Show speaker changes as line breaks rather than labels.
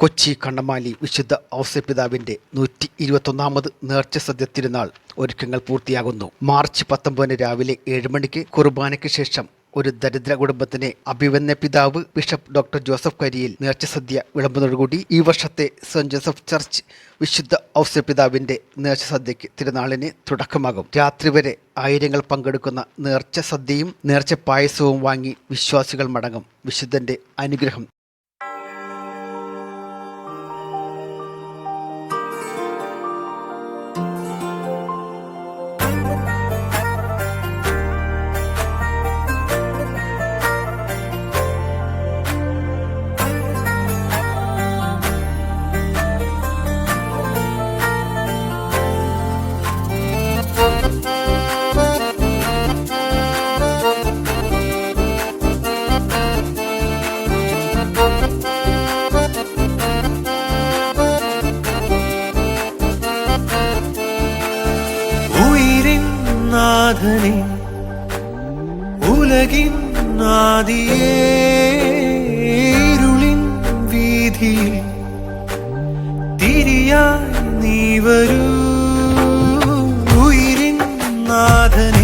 കൊച്ചി കണ്ണമാലി വിശുദ്ധ ഔസപിതാവിന്റെ നൂറ്റി ഇരുപത്തൊന്നാമത് നേർച്ച സദ്യ തിരുനാൾ ഒരുക്കങ്ങൾ പൂർത്തിയാകുന്നു. മാർച്ച് പത്തൊമ്പതിന് രാവിലെ ഏഴ് മണിക്ക് കുർബാനയ്ക്ക് ശേഷം ഒരു ദരിദ്ര കുടുംബത്തിനെ അഭിവന്യ പിതാവ് ബിഷപ്പ് ഡോക്ടർ ജോസഫ് കരിയിൽ നേർച്ച സദ്യ വിളമ്പുന്നതോടുകൂടി ഈ വർഷത്തെ സെന്റ് ജോസഫ് ചർച്ച് വിശുദ്ധ ഔസ്യപിതാവിന്റെ നേർച്ച സദ്യയ്ക്ക് തിരുനാളിന് തുടക്കമാകും. രാത്രി വരെ ആയിരങ്ങൾ പങ്കെടുക്കുന്ന നേർച്ച സദ്യയും നേർച്ച പായസവും വാങ്ങി വിശ്വാസികൾ മടങ്ങും വിശുദ്ധന്റെ അനുഗ്രഹം.
നാഥനെ ഉലകിൻ നാദിയേരുളിൻ വീതി തിരിയായി നീവരൂ ഉയരിൻ നാഥനെ